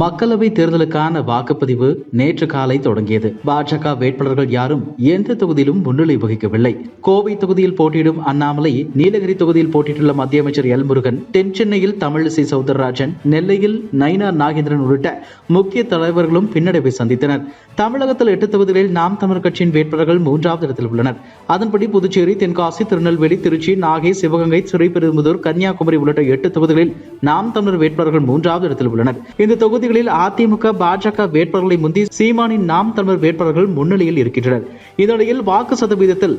மக்களவை தேர்தலுக்கான வாக்குப்பதிவு நேற்று காலை தொடங்கியது. பாஜக வேட்பாளர்கள் யாரும் எந்த தொகுதியிலும் முன்னிலை வகிக்கவில்லை. கோவை தொகுதியில் போட்டியிடும் அண்ணாமலை நீலகிரி தொகுதியில் போட்டியிட்டுள்ள மத்திய அமைச்சர் எல் முருகன் தென் சென்னையில் தமிழிசை சவுந்தரராஜன் நெல்லையில் நயினார் நாகேந்திரன் உள்ளிட்ட முக்கிய தலைவர்களும் பின்னடைவை சந்தித்தனர். தமிழகத்தில் எட்டு தொகுதிகளில் நாம் தமிழர் கட்சியின் வேட்பாளர்கள் மூன்றாவது இடத்தில் உள்ளனர். அதன்படி புதுச்சேரி தென்காசி திருநெல்வேலி திருச்சி நாகை சிவகங்கை ஸ்ரீபெரும்புதூர் கன்னியாகுமரி உள்ளிட்ட எட்டு தொகுதிகளில் நாம் தமிழர் வேட்பாளர்கள் மூன்றாவது இடத்தில் உள்ளனர். இந்த தொகுதிகளில் அதிமுக பாஜக வேட்பாளர்களை முந்தி சீமானின் நாம் தமிழர் வேட்பாளர்கள் முன்னிலையில் இருக்கின்றனர். இதனிடையில் வாக்கு சதவீதத்தில்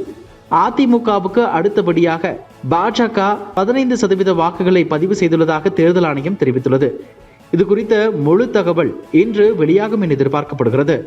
அதிமுகவுக்கு அடுத்தபடியாக பாஜக பதினைந்து சதவீத வாக்குகளை பதிவு செய்துள்ளதாக தேர்தல் ஆணையம் தெரிவித்துள்ளது. இது குறித்த முழு தகவல் இன்று வெளியாகும் என எதிர்பார்க்கப்படுகிறது.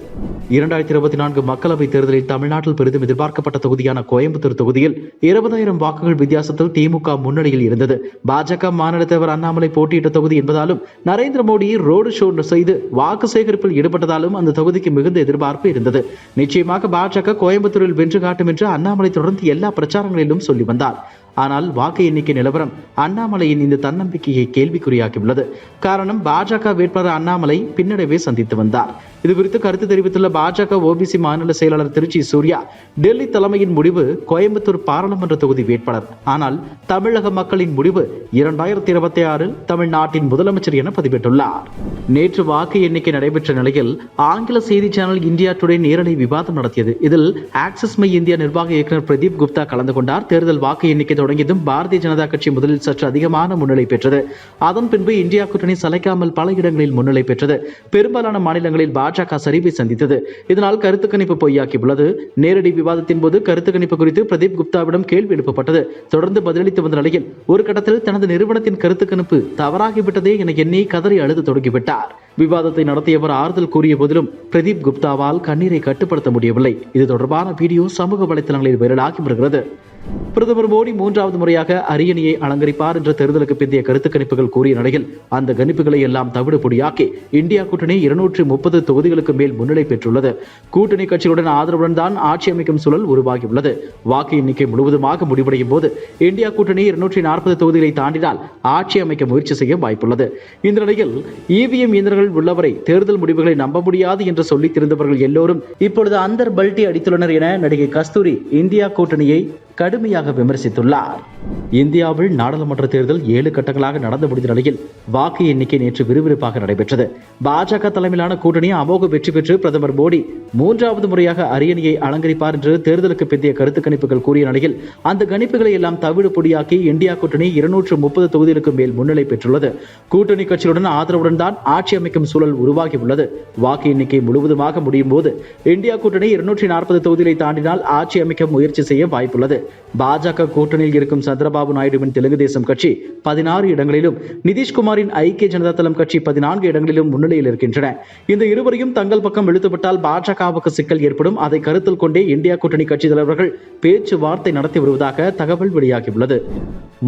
இரண்டாயிரத்தி இருபத்தி நான்கு மக்களவைத் தேர்தலில் தமிழ்நாட்டில் பெரிதும் எதிர்பார்க்கப்பட்ட தொகுதியான கோயம்புத்தூர் தொகுதியில் இருபதாயிரம் வாக்குகள் வித்தியாசத்தில் திமுக முன்னணியில் இருந்தது. பாஜக மாநில தலைவர் அண்ணாமலை போட்டியிட்ட தொகுதி என்பதாலும் நரேந்திர மோடி ரோடு ஷோ செய்து வாக்கு சேகரிப்பில் ஈடுபட்டதாலும் அந்த தொகுதிக்கு மிகுந்த எதிர்பார்ப்பு இருந்தது. நிச்சயமாக பாஜக கோயம்புத்தூரில் வென்று காட்டும் என்று அண்ணாமலை தொடர்ந்து எல்லா பிரச்சாரங்களிலும் சொல்லி வந்தார். ஆனால் வாக்கு எண்ணிக்கை நிலவரம் அண்ணாமலையின் இந்த தன்னம்பிக்கையை கேள்விக்குறியாக்கியுள்ளது. காரணம் பாஜக வேட்பாளர் அண்ணாமலை பின்னடைவை சந்தித்து வந்தார். இது குறித்து கருத்து தெரிவித்துள்ள பாஜக ஓபிசி மாநில செயலாளர் திருச்சி சூர்யா டெல்லி தலைமையின் முடிவு கோயம்புத்தூர் பாராளுமன்ற தொகுதி வேட்பாளர். ஆனால் தமிழக மக்களின் முடிவு இரண்டாயிரத்தி இருபத்தி ஆறில் தமிழ்நாட்டின் முதலமைச்சர் என பதிவிட்டுள்ளார் நேற்று வாக்கு எண்ணிக்கை நடைபெற்ற நிலையில் ஆங்கில செய்தி சேனல் இந்தியா டுடே நேரலை விவாதம் நடத்தியது. இதில் ஆக்சிஸ் மை இந்தியா நிர்வாக இயக்குநர் பிரதீப் குப்தா கலந்து கொண்டார். தேர்தல் வாக்கு எண்ணிக்கை தொடங்கியதும் பாரதிய ஜனதா கட்சி முதலில் சற்று அதிகமான முன்னிலை பெற்றது. அதன் பின்பு இந்தியா கூட்டணி சலைக்காமல் பல இடங்களில் முன்னிலை பெற்றது. பெரும்பாலான மாநிலங்களில் பாஜக சரிவை சந்தித்தது. இதனால் கருத்து கணிப்பு பொய்யாக்கியுள்ளது நேரடி விவாதத்தின் போது கருத்து கணிப்பு குறித்து பிரதீப் குப்தாவிடம் கேள்வி எழுப்பப்பட்டது. தொடர்ந்து பதிலளித்து வந்த நிலையில் ஒரு கட்டத்தில் தனது நிறுவனத்தின் கருத்து கணிப்பு தவறாகிவிட்டதே என எண்ணி கதறி அழுது தொடங்கிவிட்டார். விவாதத்தை நடத்தியவர் ஆறுதல் கூறிய போதிலும் பிரதீப் குப்தாவால் கண்ணீரை கட்டுப்படுத்த முடியவில்லை. இது தொடர்பான வீடியோ சமூக வலைதளங்களில் வைரலாகி வருகிறது. பிரதமர் மோடி மூன்றாவது முறையாக அரியணையை அலங்கரிப்பார் என்ற தேர்தலுக்கு பிந்தைய கருத்து கணிப்புகள் கூறிய நிலையில் அந்த கணிப்புகளை எல்லாம் தவிடுபொடியாக்கி இந்தியா கூட்டணி இருநூற்றி முப்பது தொகுதிகளுக்கு மேல் முன்னிலை பெற்றுள்ளது. கூட்டணி கட்சிகளுடன் ஆதரவுடன் தான் ஆட்சி அமைக்கும் சூழல் உருவாகியுள்ளது. வாக்கு எண்ணிக்கை முழுவதுமாக முடிவடையும் போது இந்தியா கூட்டணி இருநூற்றி நாற்பது தொகுதிகளை தாண்டினால் ஆட்சி அமைக்க முயற்சி செய்ய வாய்ப்புள்ளது. இந்த நிலையில் இவிஎம் இயந்திரங்கள் உள்ளவரை தேர்தல் முடிவுகளை நம்ப முடியாது என்று சொல்லித் திருந்தவர்கள் எல்லோரும் இப்பொழுது அந்தர் பல்டி அடித்துள்ளனர் என நடிகை கஸ்தூரி இந்தியா கூட்டணியை கடுமையாக விமர்சித்துள்ளார். இந்தியாவில் நாடாளுமன்ற தேர்தல் ஏழு கட்டங்களாக நடந்து முடிந்த நிலையில் வாக்கு எண்ணிக்கை நேற்று விறுவிறுப்பாக நடைபெற்றது. பாஜக தலைமையிலான கூட்டணி அமோக வெற்றி பெற்று பிரதமர் மோடி மூன்றாவது முறையாக அரியணையை அலங்கரிப்பார் என்று தேர்தலுக்கு பிந்தைய கருத்து கணிப்புகள் கூறிய நிலையில் அந்த கணிப்புகளை எல்லாம் தவிடு பொடியாக்கி இந்தியா கூட்டணி இருநூற்று முப்பது தொகுதிகளுக்கு மேல் முன்னிலை பெற்றுள்ளது. கூட்டணி கட்சியுடன் ஆதரவுடன் தான் ஆட்சி அமைக்கும் சூழல் உருவாகியுள்ளது. வாக்கு எண்ணிக்கை முழுவதுமாக முடியும் போது இந்தியா கூட்டணி இருநூற்றி நாற்பது தொகுதிகளை தாண்டினால் ஆட்சி அமைக்க முயற்சி செய்ய வாய்ப்புள்ளது. பாஜக கூட்டணியில் இருக்கும் சந்திரபாபு நாயுடுவின் தெலுங்கு தேசம் கட்சி பதினாறு இடங்களிலும் நிதிஷ்குமாரின் ஐக்கிய ஜனதா தளம் கட்சி பதினான்கு இடங்களிலும் முன்னிலையில் இருக்கின்றன. இந்த இருவரையும் தங்கள் பக்கம் இழுத்துவிட்டால் பாஜகவுக்கு சிக்கல் ஏற்படும். அதை கருத்தில் கொண்டே இந்தியா கூட்டணி கட்சி தலைவர்கள் பேச்சுவார்த்தை நடத்தி வருவதாக தகவல் வெளியாகியுள்ளது.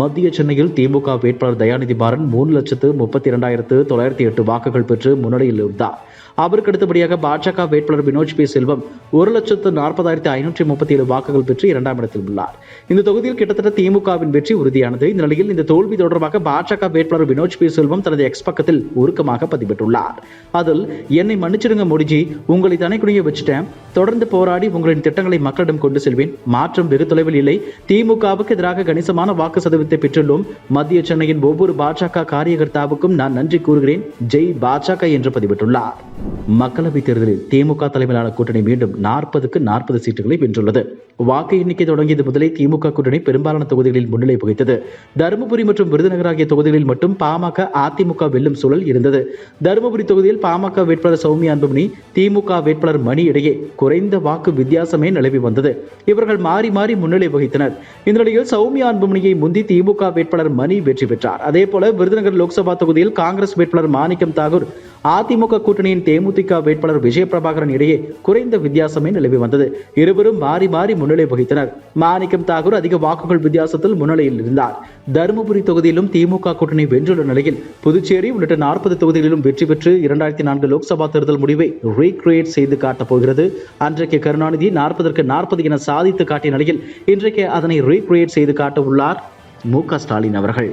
மத்திய சென்னையில் திமுக வேட்பாளர் தயாநிதி பாரன் மூணு லட்சத்து முப்பத்தி இரண்டாயிரத்து தொள்ளாயிரத்தி எட்டு வாக்குகள் பெற்று முன்னிலையில் இருந்தார். அவருக்கு அடுத்தபடியாக பாஜக வேட்பாளர் வினோஜ் பி. செல்வம் ஒரு லட்சத்து நாற்பதாயிரத்தி ஐநூற்றி முப்பத்தி ஏழு வாக்குகள் பெற்று இரண்டாம் இடத்தில் உள்ளார். இந்த தொகுதியில் கிட்டத்தட்ட திமுகவின் வெற்றி உறுதியானது. இந்த நிலையில் இந்த தோல்வி தொடர்பாக பாஜக வேட்பாளர் வினோஜ் பி. செல்வம் தனது எக்ஸ் பக்கத்தில் உருக்கமாக பதிவிட்டுள்ளார். அதில் என்னை மன்னிச்சிடுங்க மோடிஜி உங்களை தனிக்குடிய வச்சுட்டேன். தொடர்ந்து போராடி உங்களின் திட்டங்களை மக்களிடம் கொண்டு செல்வேன். மாற்றம் வெகு தொலைவில் இல்லை. திமுகவுக்கு எதிராக கணிசமான வாக்கு சதவீதத்தை பெற்றுள்ளோம். மத்திய சென்னையின் ஒவ்வொரு பாஜக காரியகர்த்தாவுக்கும் நான் நன்றி கூறுகிறேன். ஜெய் பாஜக என்று பதிவிட்டுள்ளார். மக்களவைத் தேர்தலில் திமுக தலைமையிலான கூட்டணி மீண்டும் நாற்பதுக்கு நாற்பது சீட்டுகளை வென்றுள்ளது. வாக்கு எண்ணிக்கை தொடங்கியது முதலே திமுக கூட்டணி பெரும்பாலான தொகுதிகளில் முன்னிலை வகித்தது. தருமபுரி மற்றும் விருதுநகர் ஆகிய தொகுதிகளில் மட்டும் பாமக அதிமுக வெல்லும் சூழல் இருந்தது. தருமபுரி தொகுதியில் பாமக வேட்பாளர் சௌமியா அன்புமணி திமுக வேட்பாளர் மணி இடையே குறைந்த வாக்கு வித்தியாசமே நிலவி வந்தது. இவர்கள் மாறி மாறி முன்னிலை வகித்தனர். இந்த நிலையில் சௌமியா அன்புமணியை முந்தி திமுக வேட்பாளர் மணி வெற்றி பெற்றார். அதே போல விருதுநகர் லோக்சபா தொகுதியில் காங்கிரஸ் வேட்பாளர் மாணிக்கம் தாகூர் அதிமுக கூட்டணியின் தேமுதிக வேட்பாளர் விஜய பிரபாகரன் இடையே குறைந்த வித்தியாசமே நிலவி வந்தது. இருவரும் மாறி மாறி முன்னிலை வகித்தனர். மாணிக்கம் தாகூர் அதிக வாக்குகள் வித்தியாசத்தில் முன்னிலையில் இருந்தார். தருமபுரி தொகுதியிலும் திமுக கூட்டணி வென்றுள்ள நிலையில் புதுச்சேரி உள்ளிட்ட நாற்பது தொகுதிகளிலும் வெற்றி பெற்று இரண்டாயிரத்தி நான்கு லோக்சபா தேர்தல் முடிவை ரீக்ரியேட் செய்து காட்டப் போகிறது. அன்றைக்கு கருணாநிதி நாற்பதற்கு நாற்பது என சாதித்து காட்டிய நிலையில் இன்றைக்கு அதனை ரீக்ரியேட் செய்து காட்ட உள்ளார் மு க ஸ்டாலின் அவர்கள்.